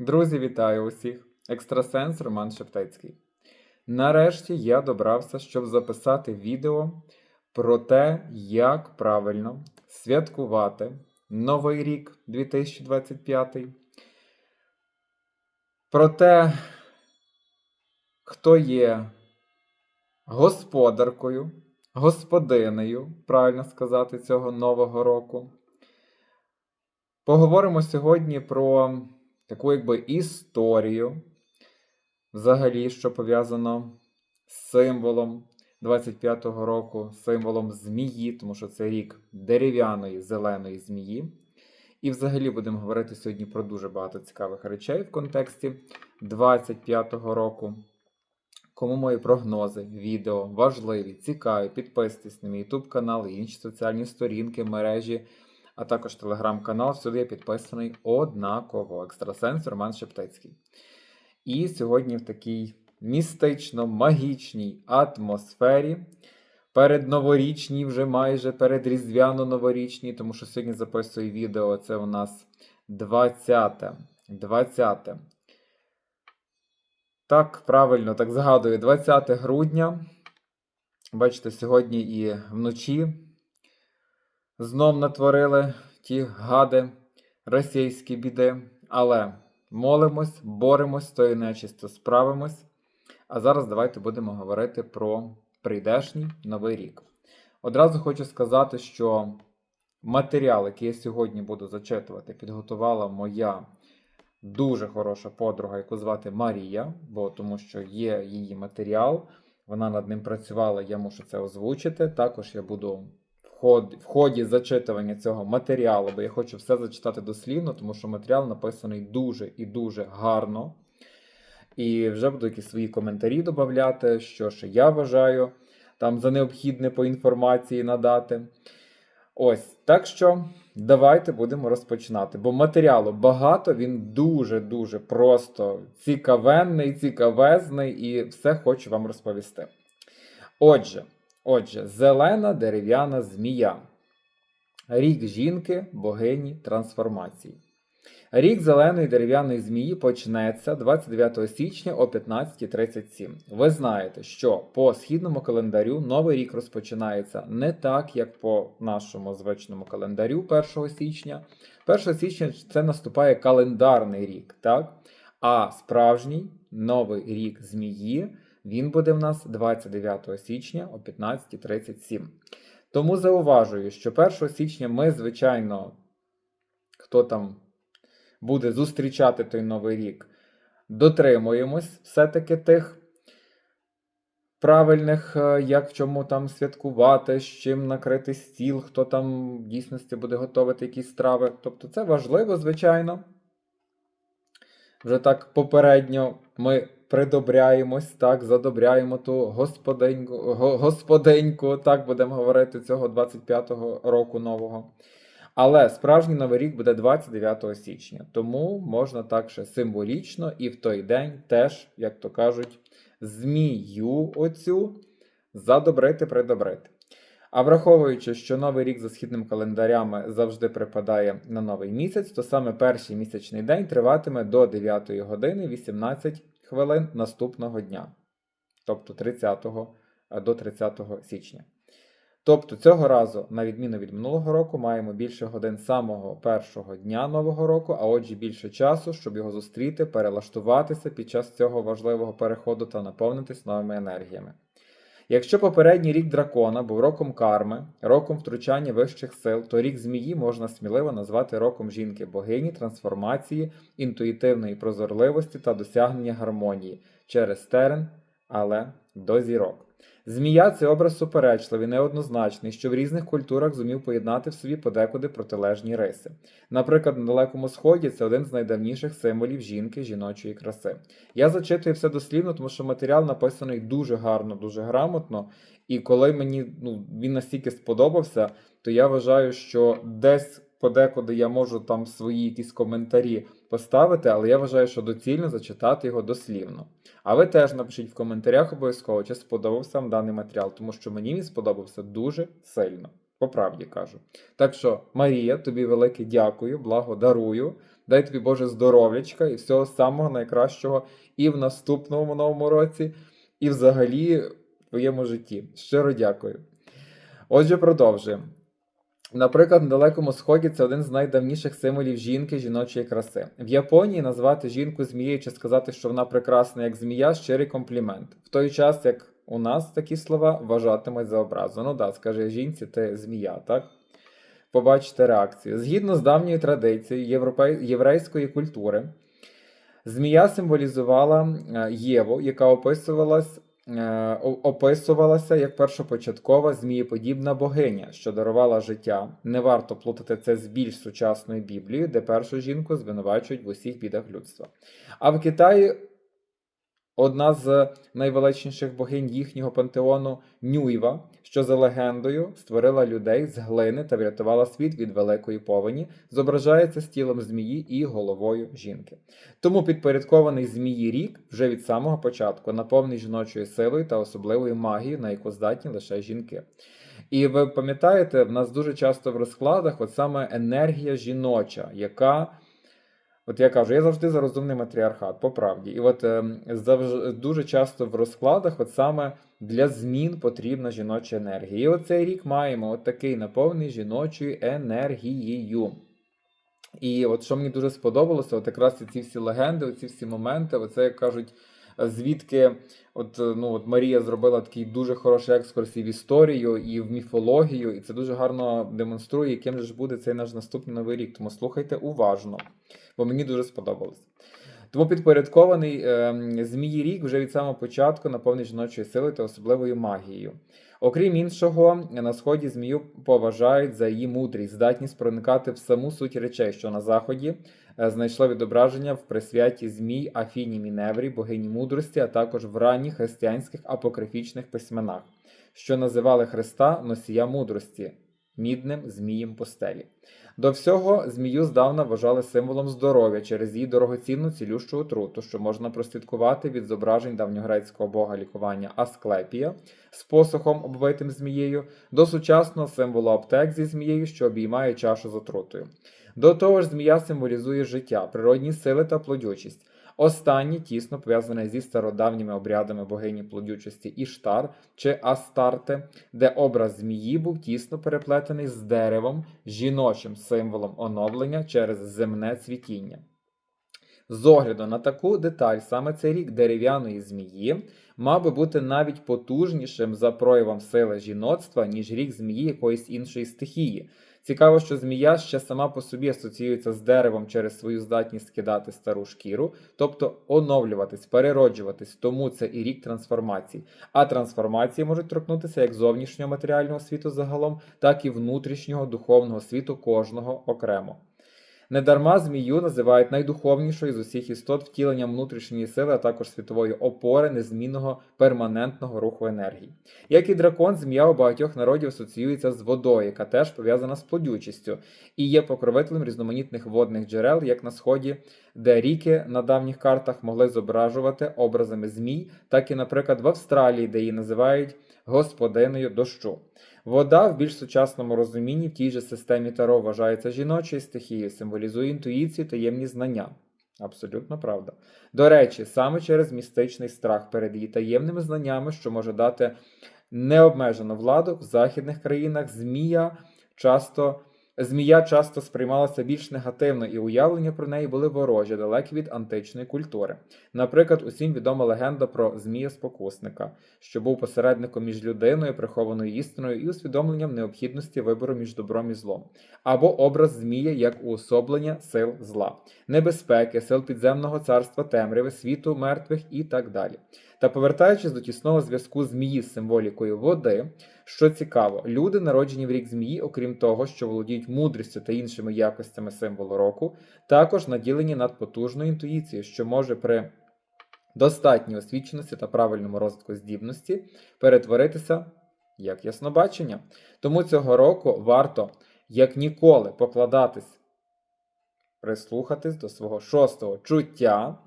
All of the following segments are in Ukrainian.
Друзі, вітаю усіх! Екстрасенс Роман Шептецький. Нарешті я добрався, щоб записати відео про те, як правильно святкувати Новий рік 2025. Про те, хто є господаркою, господинею, правильно сказати, цього нового року. Поговоримо сьогодні про таку якби історію, взагалі, що пов'язано з символом 25-го року, символом змії, тому що це рік дерев'яної зеленої змії. І взагалі будемо говорити сьогодні про дуже багато цікавих речей в контексті 25-го року. Кому мої прогнози, відео важливі, цікаві, підписуйтесь на мій YouTube канал і інші соціальні сторінки, мережі, а також телеграм-канал. Всюди я підписаний однаково. Екстрасенс Роман Шептецький. І сьогодні в такій містично-магічній атмосфері. Передноворічній, вже майже передріздвяно-новорічній, тому що сьогодні записую відео. Це у нас 20. 20. Так, правильно, так згадую, 20 грудня. Бачите, сьогодні і вночі знов натворили ті гади російські біди. Але молимось, боремось з тою нечистю, справимось. А зараз давайте будемо говорити про прийдешній новий рік. Одразу хочу сказати, що матеріал, який я сьогодні буду зачитувати, підготувала моя дуже хороша подруга, яку звати Марія, бо тому що є її матеріал. Вона над ним працювала, я мушу це озвучити. Також я буду в ході, в ході зачитування цього матеріалу, бо я хочу все зачитати дослівно, тому що матеріал написаний дуже і дуже гарно. І вже буду якісь свої коментарі додати, що ж я вважаю там за необхідне по інформації надати. Ось, так що давайте будемо розпочинати. Бо матеріалу багато, він дуже-дуже просто цікавенний, цікавезний, і все хочу вам розповісти. Отже, отже, зелена дерев'яна змія. Рік жінки, богині трансформації. Рік зеленої дерев'яної змії почнеться 29 січня о 15.37. Ви знаєте, що по східному календарю новий рік розпочинається не так, як по нашому звичному календарю 1 січня. 1 січня це наступає календарний рік, так? А справжній новий рік змії він буде в нас 29 січня о 15.37. Тому зауважую, що 1 січня ми, звичайно, хто там буде зустрічати той новий рік, дотримуємось все-таки тих правильних, е, як в чому там святкувати, з чим накрити стіл, хто там в дійсності буде готувати якісь страви. Тобто це важливо, звичайно. Вже так попередньо ми придобряємось, так, задобряємо ту господиньку, го- господиньку, так будемо говорити, цього 25-го року нового. Але справжній новий рік буде 29 січня, тому можна так ще символічно і в той день теж, як то кажуть, змію оцю задобрити, придобрити. А враховуючи, що новий рік за східними календарями завжди припадає на новий місяць, то саме перший місячний день триватиме до 9 години 18 хвилин наступного дня, тобто 30 до 30 січня. Тобто цього разу, на відміну від минулого року, маємо більше годин самого першого дня нового року, а отже більше часу, щоб його зустріти, перелаштуватися під час цього важливого переходу та наповнитись новими енергіями. Якщо попередній рік дракона був роком карми, роком втручання вищих сил, то рік змії можна сміливо назвати роком жінки богині, трансформації, інтуїтивної прозорливості та досягнення гармонії через терен, але до зірок. Змія це образ суперечливий, неоднозначний, що в різних культурах зумів поєднати в собі подекуди протилежні риси. Наприклад, на Далекому Сході це один з найдавніших символів жінки, жіночої краси. Я зачитую все дослівно, тому що матеріал написаний дуже гарно, дуже грамотно. І коли мені ну, він настільки сподобався, то я вважаю, що десь подекуди я можу там свої якісь коментарі поставити, але я вважаю, що доцільно зачитати його дослівно. А ви теж напишіть в коментарях обов'язково, чи сподобався вам даний матеріал, тому що мені він сподобався дуже сильно. По правді кажу. Так що, Марія, тобі велике дякую, благо дарую. Дай тобі Боже здоров'ячка і всього самого найкращого і в наступному новому році, і взагалі в твоєму житті. Щиро дякую. Отже, продовжуємо. Наприклад, на Далекому Сході це один з найдавніших символів жінки жіночої краси. В Японії назвати жінку змією чи сказати, що вона прекрасна як змія, щирий комплімент. В той час, як у нас такі слова вважатимуть за образу. Ну да, скаже жінці, ти змія, так? Побачите реакцію. Згідно з давньою традицією європей... єврейської культури, змія символізувала е, Єву, яка описувалась, описувалася як першопочаткова змієподібна богиня, що дарувала життя. Не варто плутати це з більш сучасною Біблією, де першу жінку звинувачують в усіх бідах людства. А в Китаї одна з найвеличніших богинь їхнього пантеону Нюйва, що за легендою створила людей з глини та врятувала світ від великої повені, зображається з тілом змії і головою жінки. Тому підпорядкований змії рік вже від самого початку наповнений жіночою силою та особливою магією, на яку здатні лише жінки. І ви пам'ятаєте, в нас дуже часто в розкладах от саме енергія жіноча, яка От я кажу, я завжди за розумний матріархат, по правді. І от ем, завж... дуже часто в розкладах, от саме для змін потрібна жіноча енергія. І оцей рік маємо от такий наповнений жіночою енергією. І от що мені дуже сподобалося, от якраз ці всі легенди, оці всі моменти, оце як кажуть, звідки от, е, ну, от Марія зробила такий дуже хороший екскурс і в історію, і в міфологію, і це дуже гарно демонструє, яким же ж буде цей наш наступний новий рік. Тому слухайте уважно, бо мені дуже сподобалось. Тому підпорядкований е, Змії рік вже від самого початку наповнений жіночою силою та особливою магією. Окрім іншого, на сході змію поважають за її мудрість, здатність проникати в саму суть речей, що на заході знайшло відображення в присвяті змій Афіні Міневрі, богині мудрості, а також в ранніх християнських апокрифічних письменах, що називали Христа носія мудрості, мідним змієм постелі. До всього змію здавна вважали символом здоров'я через її дорогоцінну цілющу отруту, що можна прослідкувати від зображень давньогрецького бога лікування Асклепія з посохом, обвитим змією, до сучасного символу аптек зі змією, що обіймає чашу з отрутою. До того ж, змія символізує життя, природні сили та плодючість. Останнє тісно пов'язане зі стародавніми обрядами богині плодючості Іштар чи Астарте, де образ змії був тісно переплетений з деревом, жіночим символом оновлення через земне цвітіння. З огляду на таку деталь, саме цей рік дерев'яної змії мав би бути навіть потужнішим за проявом сили жіноцтва, ніж рік змії якоїсь іншої стихії. Цікаво, що змія ще сама по собі асоціюється з деревом через свою здатність скидати стару шкіру, тобто оновлюватись, перероджуватись, тому це і рік трансформацій. А трансформації можуть торкнутися як зовнішнього матеріального світу загалом, так і внутрішнього духовного світу кожного окремо. Недарма змію називають найдуховнішою з усіх істот втіленням внутрішньої сили, а також світової опори незмінного перманентного руху енергії. Як і дракон, змія у багатьох народів асоціюється з водою, яка теж пов'язана з плодючістю, і є покровителем різноманітних водних джерел, як на сході, де ріки на давніх картах могли зображувати образами змій, так і, наприклад, в Австралії, де її називають господиною дощу. Вода в більш сучасному розумінні в тій же системі Таро вважається жіночою стихією, символізує інтуїцію, таємні знання. Абсолютно правда. До речі, саме через містичний страх перед її таємними знаннями, що може дати необмежену владу в західних країнах, змія часто. Змія часто сприймалася більш негативно, і уявлення про неї були ворожі, далекі від античної культури. Наприклад, усім відома легенда про Змія Спокусника, що був посередником між людиною, прихованою істиною і усвідомленням необхідності вибору між добром і злом, або образ Змія як уособлення сил зла, небезпеки, сил підземного царства темряви, світу мертвих і так далі. Та повертаючись до тісного зв'язку змії з символікою води, що цікаво, люди, народжені в рік змії, окрім того, що володіють мудрістю та іншими якостями символу року, також наділені надпотужною інтуїцією, що може при достатній освіченості та правильному розвитку здібності перетворитися як яснобачення. Тому цього року варто як ніколи покладатись, прислухатись до свого шостого чуття,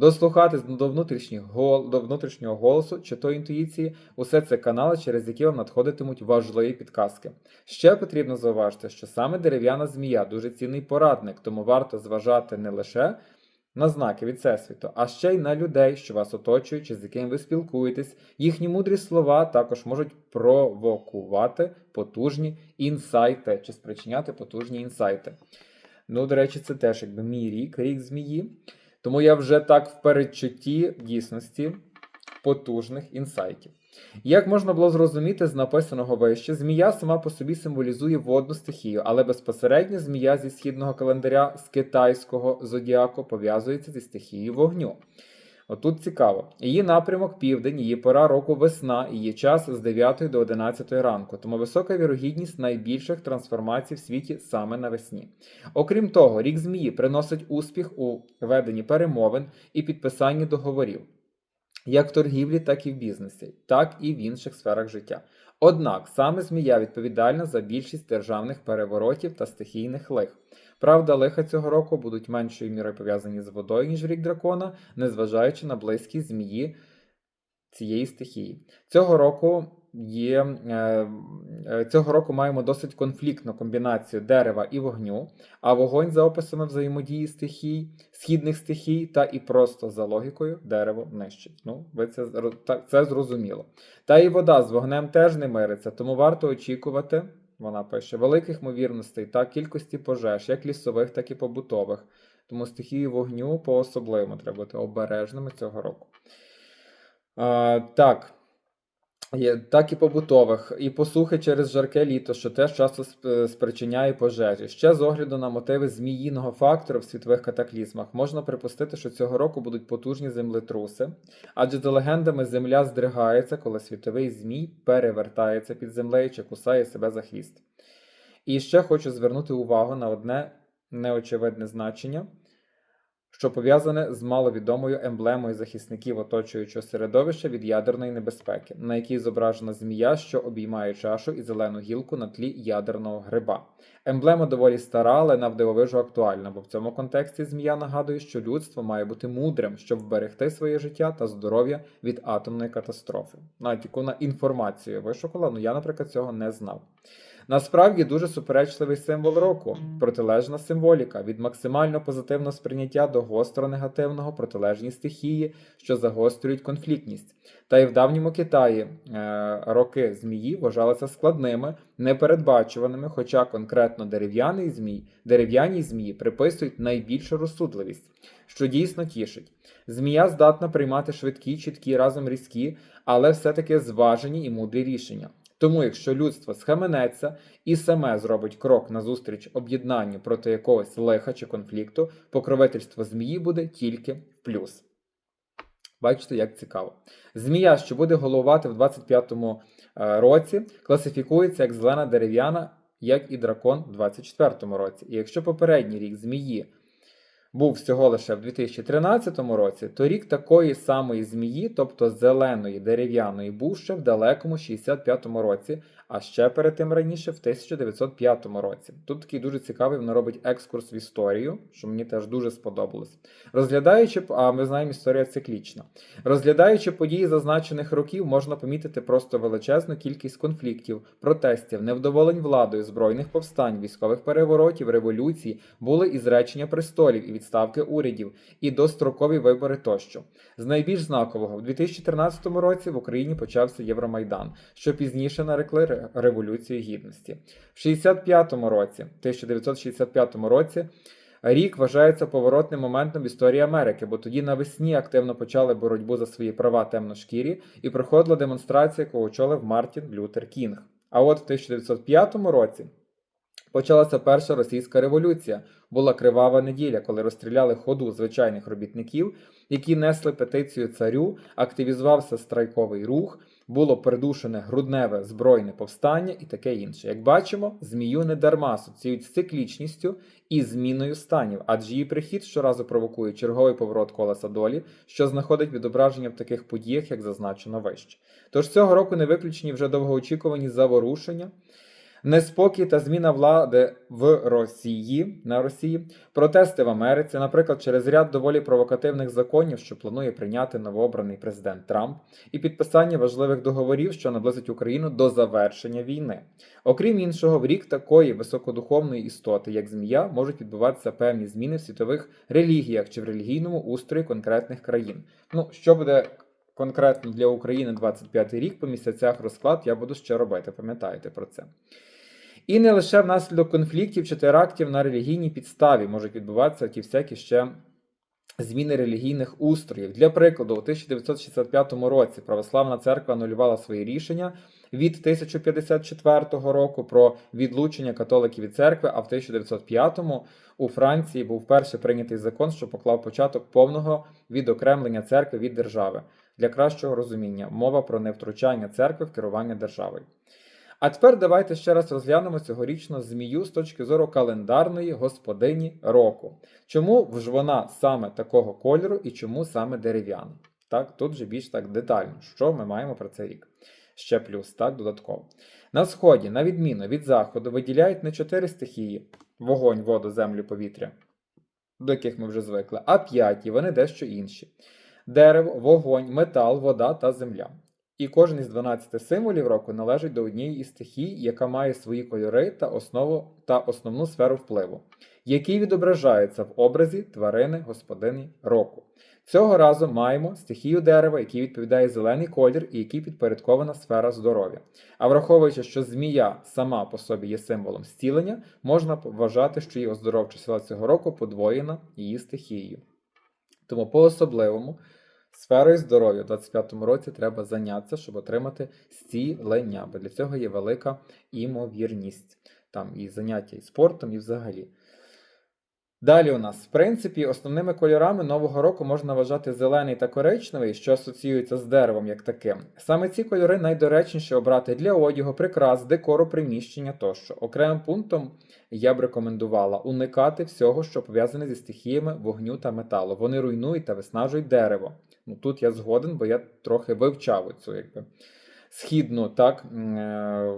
дослухатись до внутрішніх гол, до внутрішнього голосу чи то інтуїції, усе це канали, через які вам надходитимуть важливі підказки. Ще потрібно зауважити, що саме дерев'яна змія дуже цінний порадник, тому варто зважати не лише на знаки від всесвіту, а ще й на людей, що вас оточують, чи з яким ви спілкуєтесь. Їхні мудрі слова також можуть провокувати потужні інсайти чи спричиняти потужні інсайти. Ну, до речі, це теж якби мій рік, рік змії. Тому я вже так в передчутті дійсності потужних інсайтів. Як можна було зрозуміти з написаного вище, змія сама по собі символізує водну стихію, але безпосередньо змія зі східного календаря з китайського зодіаку пов'язується зі стихією вогню. Отут цікаво. Її напрямок південь, її пора року весна, її час з 9 до 11 ранку, тому висока вірогідність найбільших трансформацій в світі саме навесні. Окрім того, рік змії приносить успіх у веденні перемовин і підписанні договорів як в торгівлі, так і в бізнесі, так і в інших сферах життя. Однак саме змія відповідальна за більшість державних переворотів та стихійних лих. Правда, лиха цього року будуть меншою мірою пов'язані з водою, ніж в рік дракона, незважаючи на близькість змії цієї стихії. Цього року є е, е, цього року маємо досить конфліктну комбінацію дерева і вогню, а вогонь за описами взаємодії стихій, східних стихій та і просто за логікою дерево нищить. Ну, ви це це зрозуміло. Та і вода з вогнем теж не мириться, тому варто очікувати. Вона пише великих ймовірностей та кількості пожеж, як лісових, так і побутових. Тому стихії вогню по-особливому треба бути обережними цього року. А, так. Так і побутових, і посухи через жарке літо, що теж часто спричиняє пожежі. Ще з огляду на мотиви зміїного фактору в світових катаклізмах можна припустити, що цього року будуть потужні землетруси, адже за легендами земля здригається, коли світовий змій перевертається під землею чи кусає себе за хвіст. І ще хочу звернути увагу на одне неочевидне значення, що пов'язане з маловідомою емблемою захисників оточуючого середовища від ядерної небезпеки, на якій зображена змія, що обіймає чашу і зелену гілку на тлі ядерного гриба. Емблема доволі стара, але навдивовижу актуальна, бо в цьому контексті змія нагадує, що людство має бути мудрим, щоб вберегти своє життя та здоров'я від атомної катастрофи. Навіть яку на інформацію вишукала, ну я, наприклад, цього не знав. Насправді дуже суперечливий символ року, протилежна символіка від максимально позитивного сприйняття до гостро негативного протилежні стихії, що загострюють конфліктність. Та й в давньому Китаї е, роки змії вважалися складними, непередбачуваними, хоча конкретно дерев'яний змій, дерев'яній змії приписують найбільшу розсудливість, що дійсно тішить. Змія здатна приймати швидкі, чіткі, разом різкі, але все-таки зважені і мудрі рішення. Тому, якщо людство схаменеться і саме зробить крок назустріч об'єднанню проти якогось лиха чи конфлікту, покровительство змії буде тільки в плюс. Бачите, як цікаво. Змія, що буде головувати в 25-му е, році, класифікується як зелена дерев'яна, як і дракон в 24-му році. І якщо попередній рік змії був всього лише в 2013 році, то рік такої самої змії, тобто зеленої дерев'яної, був ще в далекому 65-му році, а ще перед тим раніше в 1905 році. Тут такий дуже цікавий, воно робить екскурс в історію, що мені теж дуже сподобалось. Розглядаючи, а ми знаємо, історія циклічна. Розглядаючи події зазначених років, можна помітити просто величезну кількість конфліктів, протестів, невдоволень владою, збройних повстань, військових переворотів, революцій, були і зречення престолів, і відставки урядів, і дострокові вибори тощо. З найбільш знакового, в 2013 році в Україні почався Євромайдан, що пізніше нарекли Ре- Революцію Гідності. В 65-му році, 1965 році, Рік вважається поворотним моментом в історії Америки, бо тоді навесні активно почали боротьбу за свої права темношкірі і проходила демонстрація, яку очолив Мартін Лютер Кінг. А от в 1905 році почалася перша російська революція. Була кривава неділя, коли розстріляли ходу звичайних робітників, які несли петицію царю, активізувався страйковий рух, було придушене грудневе збройне повстання і таке інше. Як бачимо, змію не дарма асоціюють з циклічністю і зміною станів, адже її прихід щоразу провокує черговий поворот колеса долі, що знаходить відображення в таких подіях, як зазначено вище. Тож цього року не виключені вже довгоочікувані заворушення. Неспокій та зміна влади в Росії на Росії, протести в Америці, наприклад, через ряд доволі провокативних законів, що планує прийняти новообраний президент Трамп, і підписання важливих договорів, що наблизить Україну до завершення війни. Окрім іншого, в рік такої високодуховної істоти, як змія, можуть відбуватися певні зміни в світових релігіях чи в релігійному устрої конкретних країн. Ну, що буде конкретно для України 25 рік по місяцях розклад, я буду ще робити, пам'ятаєте про це. І не лише внаслідок конфліктів чи терактів на релігійній підставі можуть відбуватися ті всякі ще зміни релігійних устроїв. Для прикладу, у 1965 році Православна церква анулювала свої рішення від 1054 року про відлучення католиків від церкви, а в 1905-му у Франції був вперше прийнятий закон, що поклав початок повного відокремлення церкви від держави. Для кращого розуміння мова про невтручання церкви в керування державою. А тепер давайте ще раз розглянемо цьогорічну змію з точки зору календарної господині року. Чому ж вона саме такого кольору і чому саме дерев'яна? Так, тут вже більш так детально, що ми маємо про цей рік. Ще плюс, так, додатково. На сході, на відміну від заходу, виділяють не чотири стихії: вогонь, воду, землю, повітря, до яких ми вже звикли, а п'яті, вони дещо інші: дерево, вогонь, метал, вода та земля. І кожен із 12 символів року належить до однієї із стихій, яка має свої кольори та основу та основну сферу впливу, які відображаються в образі тварини господині року. Цього разу маємо стихію дерева, який відповідає зелений колір і який підпорядкована сфера здоров'я. А враховуючи, що змія сама по собі є символом зцілення, можна вважати, що її оздоровча сила цього року подвоєна її стихією. Тому по особливому Сферою здоров'я у 25-му році треба зайнятися, щоб отримати зцілення, бо для цього є велика імовірність. Там і заняття і спортом, і взагалі. Далі у нас, в принципі, основними кольорами нового року можна вважати зелений та коричневий, що асоціюються з деревом як таким. Саме ці кольори найдоречніше обрати для одягу, прикрас, декору, приміщення тощо. Окремим пунктом я б рекомендувала уникати всього, що пов'язане зі стихіями вогню та металу. Вони руйнують та виснажують дерево. Ну тут я згоден, бо я трохи вивчав цю якби східну так, е,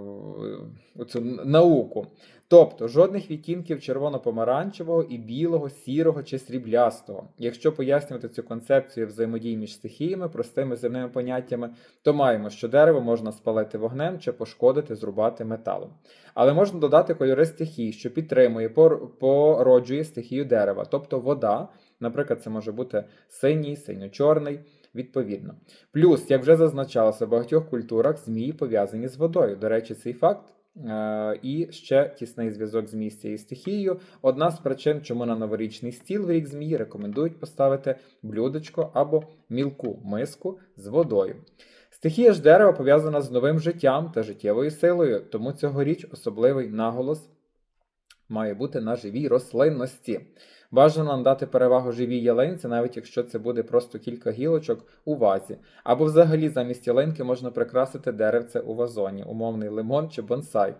цю науку. Тобто жодних відтінків червоно-помаранчевого і білого, сірого чи сріблястого. Якщо пояснювати цю концепцію взаємодії між стихіями, простими земними поняттями, то маємо, що дерево можна спалити вогнем чи пошкодити, зрубати металом. Але можна додати кольори стихій, що підтримує, породжує стихію дерева, тобто вода, наприклад, це може бути синій, синьо-чорний. Відповідно. Плюс, як вже зазначалося, в багатьох культурах змії пов'язані з водою. До речі, цей факт е і ще тісний зв'язок з місця і стихією. Одна з причин, чому на новорічний стіл в рік змії рекомендують поставити блюдечко або мілку миску з водою. Стихія ж дерева пов'язана з новим життям та життєвою силою, тому цьогоріч особливий наголос має бути на живій рослинності. Бажано надати перевагу живій ялинці, навіть якщо це буде просто кілька гілочок у вазі. Або взагалі замість ялинки можна прикрасити деревце у вазоні, умовний лимон чи бонсай.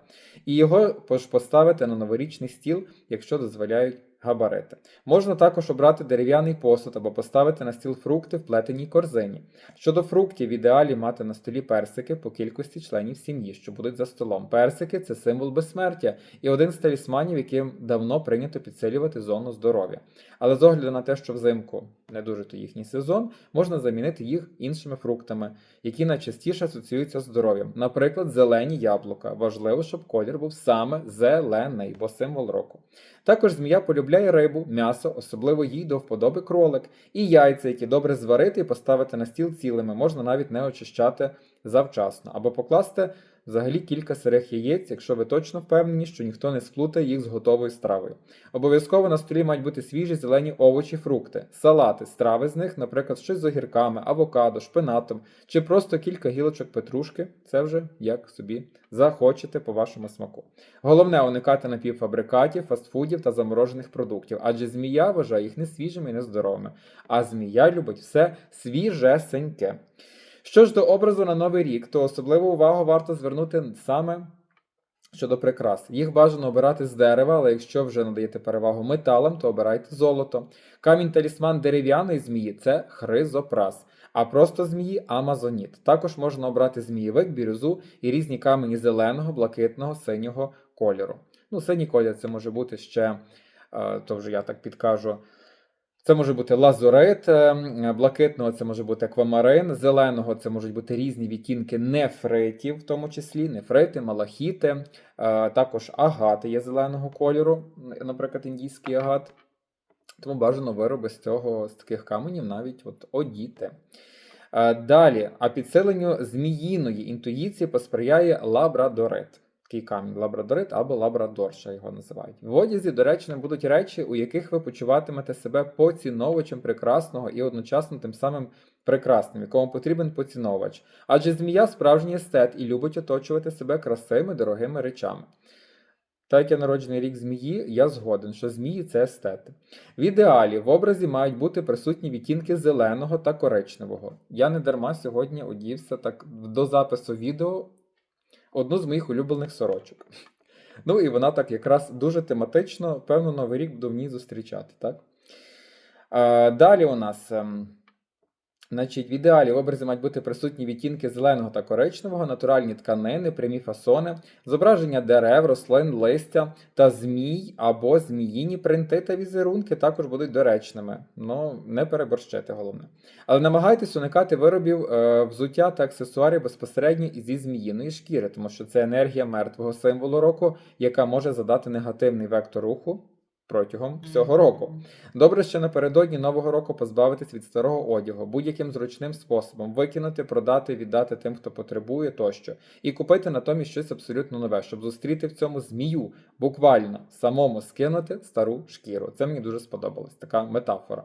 І його поставити на новорічний стіл, якщо дозволяють габарити. Можна також обрати дерев'яний посуд або поставити на стіл фрукти в плетеній корзині. Щодо фруктів, в ідеалі мати на столі персики по кількості членів сім'ї, що будуть за столом. Персики це символ безсмертя і один з талісманів, яким давно прийнято підсилювати зону здоров'я. Але з огляду на те, що взимку не дуже то їхній сезон, можна замінити їх іншими фруктами, які найчастіше асоціюються з здоров'ям. Наприклад, зелені яблука. Важливо, щоб колір був саме зелений, бо символ року. Також змія полюбляє рибу, м'ясо, особливо їй до вподоби кролик, і яйця, які добре зварити і поставити на стіл цілими, можна навіть не очищати завчасно, або покласти взагалі кілька сирих яєць, якщо ви точно впевнені, що ніхто не сплутає їх з готовою стравою. Обов'язково на столі мають бути свіжі зелені овочі, фрукти, салати, страви з них, наприклад, щось з огірками, авокадо, шпинатом, чи просто кілька гілочок петрушки. Це вже як собі захочете по вашому смаку. Головне уникати напівфабрикатів, фастфудів та заморожених продуктів, адже змія вважає їх не свіжими і нездоровими. А змія любить все свіжесеньке. Що ж до образу на новий рік, то особливу увагу варто звернути саме Щодо прикрас, їх бажано обирати з дерева, але якщо вже надаєте перевагу металам, то обирайте золото. Камінь талісман дерев'яної змії це хризопрас, а просто змії амазоніт. Також можна обрати змієвик, бірюзу і різні камені зеленого, блакитного, синього кольору. Ну, синій колір це може бути ще, е, то вже я так підкажу. Це може бути лазурит, е, блакитного це може бути аквамарин, зеленого це можуть бути різні відтінки нефритів, в тому числі нефрити, малахіти, е, також агати є зеленого кольору, наприклад, індійський агат. Тому бажано вироби з цього, з таких каменів навіть от одіти. Е, Далі, а підсиленню зміїної інтуїції посприяє лабрадорит. Такий камінь лабрадорит або лабрадор, ще його називають. В одязі, до речі, не будуть речі, у яких ви почуватимете себе поціновувачем прекрасного і одночасно тим самим прекрасним, якому потрібен поціновувач. Адже змія справжній естет і любить оточувати себе красивими, дорогими речами. Так як я народжений рік змії, я згоден, що змії це естети. В ідеалі в образі мають бути присутні відтінки зеленого та коричневого. Я не дарма сьогодні одівся так до запису відео одну з моїх улюблених сорочок. Ну і вона так якраз дуже тематично, певно, новий рік буду в ній зустрічати. Так? Далі у нас. Значить, в ідеалі в образі мають бути присутні відтінки зеленого та коричневого, натуральні тканини, прямі фасони, зображення дерев, рослин, листя та змій або зміїні принти та візерунки також будуть доречними. Ну, не переборщити головне. Але намагайтесь уникати виробів е, взуття та аксесуарів безпосередньо зі зміїної шкіри, тому що це енергія мертвого символу року, яка може задати негативний вектор руху протягом всього року. Добре, що напередодні нового року позбавитись від старого одягу будь-яким зручним способом викинути, продати, віддати тим, хто потребує тощо, і купити натомість щось абсолютно нове, щоб зустріти в цьому змію, буквально самому скинути стару шкіру. Це мені дуже сподобалось. Така метафора.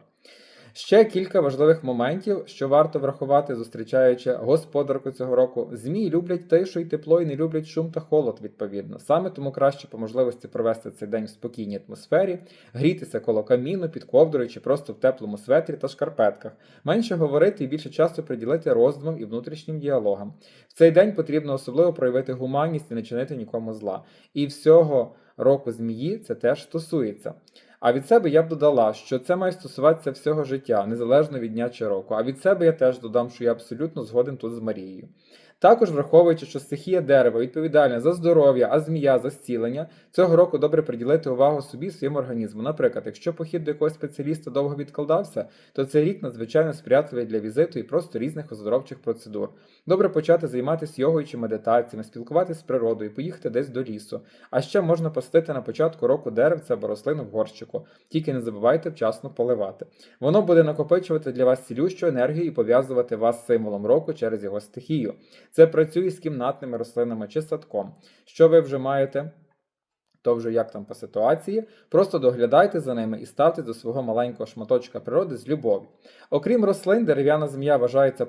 Ще кілька важливих моментів, що варто врахувати, зустрічаючи господарку цього року. Змії люблять тишу і тепло і не люблять шум та холод, відповідно. Саме тому краще по можливості провести цей день в спокійній атмосфері, грітися коло каміну, під ковдрою чи просто в теплому светрі та шкарпетках, менше говорити і більше часу приділити роздумам і внутрішнім діалогам. В цей день потрібно особливо проявити гуманність і не чинити нікому зла. І всього року змії це теж стосується. А від себе я б додала, що це має стосуватися всього життя, незалежно від дня чи року. А від себе я теж додам, що я абсолютно згоден тут з Марією. Також враховуючи, що стихія дерева відповідальна за здоров'я, а змія за зцілення, цього року добре приділити увагу собі своєму організму. Наприклад, якщо похід до якогось спеціаліста довго відкладався, то цей рік надзвичайно сприятливий для візиту і просто різних оздоровчих процедур. Добре почати займатися йогою чи медитаціями, спілкуватися з природою, поїхати десь до лісу. А ще можна посадити на початку року деревця або рослину в горщику. Тільки не забувайте вчасно поливати. Воно буде накопичувати для вас цілющу енергію і пов'язувати вас з символом року через його стихію. Це працює з кімнатними рослинами чи садком. Що ви вже маєте? То вже як там по ситуації, просто доглядайте за ними і ставте до свого маленького шматочка природи з любов'ю. Окрім рослин, дерев'яна змія вважається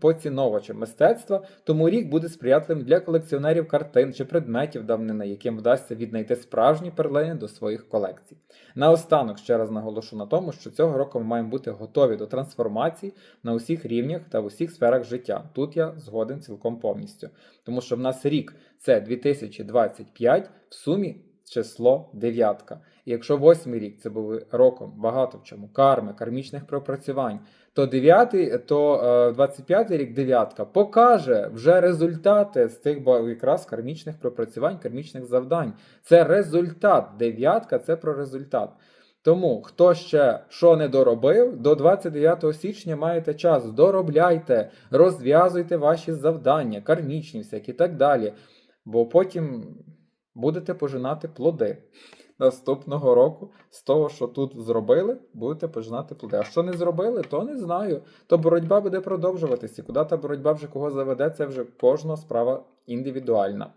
поціновувачем мистецтва, тому рік буде сприятливим для колекціонерів картин чи предметів давнини, яким вдасться віднайти справжні перлини до своїх колекцій. Наостанок ще раз наголошу на тому, що цього року ми маємо бути готові до трансформації на усіх рівнях та в усіх сферах життя. Тут я згоден цілком повністю. Тому що в нас рік це 2025, в сумі число дев'ятка. І якщо восьмий рік це був роком багато в чому карми, кармічних пропрацювань, то дев'ятий, то е, 25-й рік дев'ятка покаже вже результати з ба- якраз кармічних пропрацювань, кармічних завдань. Це результат. Дев'ятка це про результат. Тому, хто ще що не доробив, до 29 січня маєте час. Доробляйте, розв'язуйте ваші завдання, кармічні всякі і так далі. Бо потім будете пожинати плоди. Наступного року з того, що тут зробили, будете пожинати плоди. А що не зробили, то не знаю. То боротьба буде продовжуватися. Куди та боротьба вже кого заведе, це вже кожна справа індивідуальна.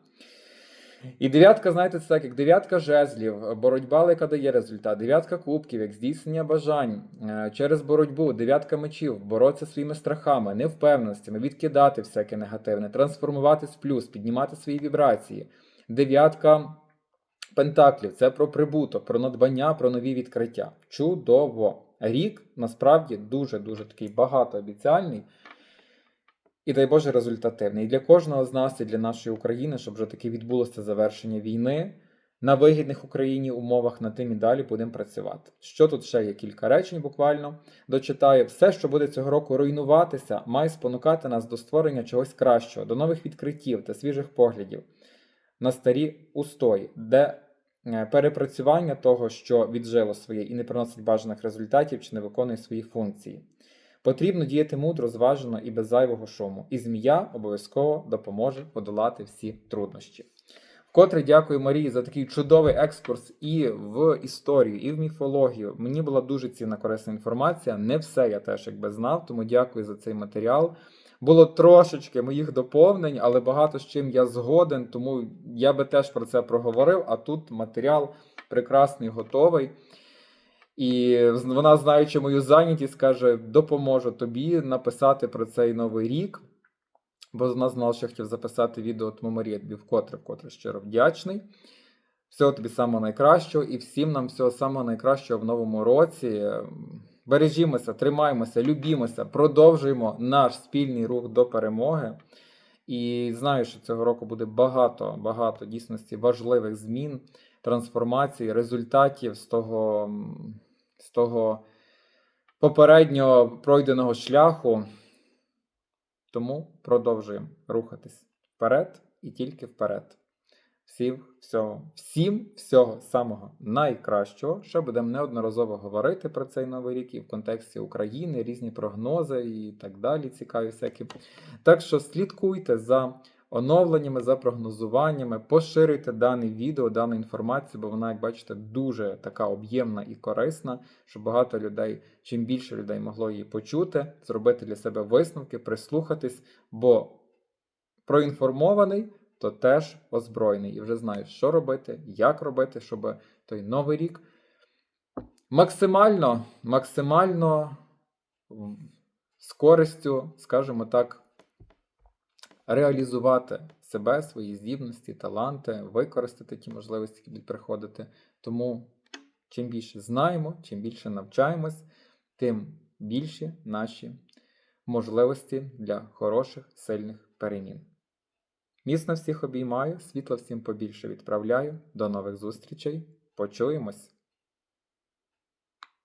І дев'ятка, знаєте, це так, як дев'ятка жезлів, боротьба, яка дає результат, дев'ятка кубків, як здійснення бажань е, через боротьбу, дев'ятка мечів, боротися своїми страхами, невпевненостями, відкидати всяке негативне, трансформуватись в плюс, піднімати свої вібрації. Дев'ятка пентаклів це про прибуток, про надбання, про нові відкриття. Чудово! Рік насправді дуже-дуже такий багатообіцяльний. і дай Боже результативний. І для кожного з нас, і для нашої України, щоб вже таки відбулося завершення війни на вигідних Україні умовах, над тим і далі будемо працювати. Що тут ще є кілька речень буквально дочитаю. Все, що буде цього року руйнуватися, має спонукати нас до створення чогось кращого, до нових відкриттів та свіжих поглядів на старі устої, де е, перепрацювання того, що віджило своє і не приносить бажаних результатів чи не виконує свої функції. Потрібно діяти мудро, зважено і без зайвого шуму. І змія обов'язково допоможе подолати всі труднощі. Вкотре дякую Марії за такий чудовий екскурс і в історію, і в міфологію. Мені була дуже цінна корисна інформація. Не все я теж якби знав, тому дякую за цей матеріал. Було трошечки моїх доповнень, але багато з чим я згоден, тому я би теж про це проговорив. А тут матеріал прекрасний, готовий. І вона, знаючи мою зайнятість, каже: допоможу тобі написати про цей новий рік. Бо вона знала, що я хотів записати відео, тому Марія тобі вкотре, вкотре щиро вдячний. Всього тобі самого найкращого і всім нам всього самого найкращого в новому році. Бережімося, тримаємося, любімося, продовжуємо наш спільний рух до перемоги. І знаю, що цього року буде багато, багато дійсності важливих змін, трансформацій, результатів з того, з того попереднього пройденого шляху. Тому продовжуємо рухатись вперед і тільки вперед. Всім всього, всім всього самого найкращого. Ще будемо неодноразово говорити про цей новий рік і в контексті України, різні прогнози і так далі. Цікаві всякі. Так що слідкуйте за оновленнями, за прогнозуваннями, поширюйте дане відео, дану інформацію, бо вона, як бачите, дуже така об'ємна і корисна, щоб багато людей, чим більше людей могло її почути, зробити для себе висновки, прислухатись, бо проінформований то теж озброєний і вже знаєш, що робити, як робити, щоб той новий рік максимально, максимально з користю, скажімо так, реалізувати себе, свої здібності, таланти, використати ті можливості, які будуть приходити. Тому чим більше знаємо, чим більше навчаємось, тим більші наші можливості для хороших, сильних перемін. Міцно всіх обіймаю, світла всім побільше відправляю. До нових зустрічей. Почуємось!